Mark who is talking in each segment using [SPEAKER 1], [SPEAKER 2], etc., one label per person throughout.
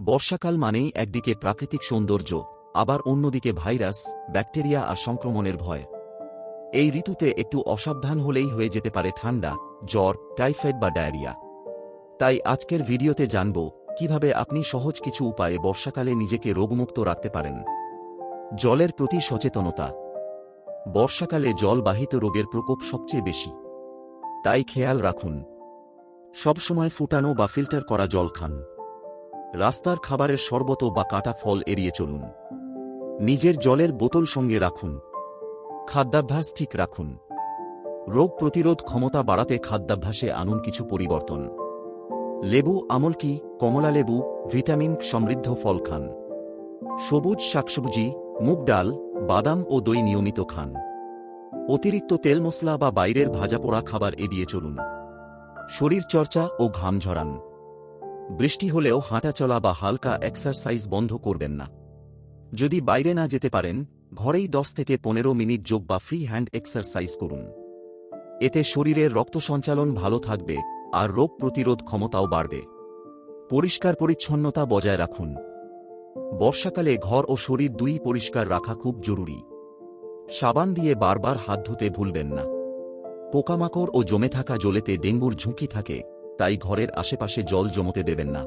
[SPEAKER 1] বর্ষাকাল মানেই একদিকে প্রাকৃতিক সৌন্দর্য, আবার অন্যদিকে ভাইরাস, ব্যাকটেরিয়া আর সংক্রমণের ভয়। এই ঋতুতে একটু অসাবধান হলেই হয়ে যেতে পারে ঠান্ডা, জ্বর, টাইফয়েড বা ডায়রিয়া। তাই আজকের ভিডিওতে জানব, কীভাবে আপনি সহজ কিছু উপায়ে বর্ষাকালে নিজেকে রোগমুক্ত রাখতে পারেন। জলের প্রতি সচেতনতা। বর্ষাকালে জলবাহিত রোগের প্রকোপ সবচেয়ে বেশি। তাই খেয়াল রাখুন। সবসময় ফুটানো বা ফিল্টার করা জল খান। রাস্তার খাবারের শরবত বা কাটা ফল এড়িয়ে চলুন। নিজের জলের বোতল সঙ্গে রাখুন। খাদ্যাভ্যাস ঠিক রাখুন। রোগ প্রতিরোধ ক্ষমতা বাড়াতে খাদ্যাভ্যাসে আনুন কিছু পরিবর্তন। লেবু, আমলকি, কমলা লেবু, ভিটামিন সমৃদ্ধ ফল খান। সবুজ শাকসবজি, মুগ ডাল, বাদাম ও দই নিয়মিত খান। অতিরিক্ত তেল মশলা বা বাইরের ভাজাপোড়া খাবার এড়িয়ে চলুন। শরীর চর্চা ও ঘাম ঝরান। বৃষ্টি হলেও হাঁটাচলা বা হালকা এক্সারসাইজ বন্ধ করবেন না। যদি বাইরে না যেতে পারেন, ঘরেই দশ থেকে পনেরো মিনিট যোগ বা ফ্রি হ্যান্ড এক্সারসাইজ করুন। এতে শরীরের রক্ত সঞ্চালন ভালো থাকবে আর রোগ প্রতিরোধ ক্ষমতাও বাড়বে। পরিষ্কার পরিচ্ছন্নতা বজায় রাখুন। বর্ষাকালে ঘর ও শরীর দুই পরিষ্কার রাখা খুব জরুরি। সাবান দিয়ে বারবার হাত ধুতে ভুলবেন না। পোকামাকড় ও জমে থাকা জলেতে ডেঙ্গুর ঝুঁকি থাকে। তাই ঘরের আশেপাশে জল জমতে দেবেন না।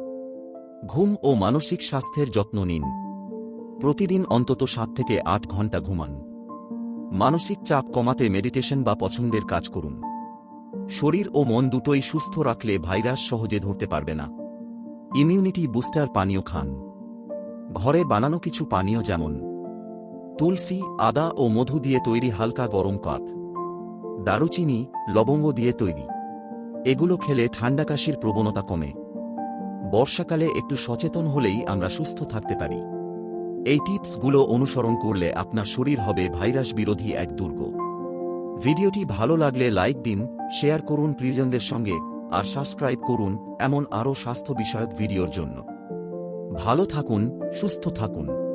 [SPEAKER 1] ঘুম ও মানসিক স্বাস্থ্যের যত্ন নিন। প্রতিদিন অন্তত সাত থেকে আট ঘণ্টা ঘুমান। মানসিক চাপ কমাতে মেডিটেশন বা পছন্দের কাজ করুন। শরীর ও মন দুটোই সুস্থ রাখলে ভাইরাস সহজে ধরতে পারবে না। ইমিউনিটি বুস্টার পানীয় খান। ঘরে বানানো কিছু পানীয় যেমন তুলসী, আদা ও মধু দিয়ে তৈরি হালকা গরম কাত দারুচিনি, লবঙ্গ দিয়ে তৈরি। এগুলো খেলে ঠান্ডা কাশির প্রবণতা কমে। বর্ষাকালে একটু সচেতন হলেই আমরা সুস্থ থাকতে পারি। এই টিপসগুলো অনুসরণ করলে আপনার শরীর হবে ভাইরাস বিরোধী এক দুর্গ। ভিডিওটি ভালো লাগলে লাইক দিন, শেয়ার করুন প্রিয়জনদের সঙ্গে, আর সাবস্ক্রাইব করুন এমন আরও স্বাস্থ্য বিষয়ক ভিডিওর জন্য। ভালো থাকুন, সুস্থ থাকুন।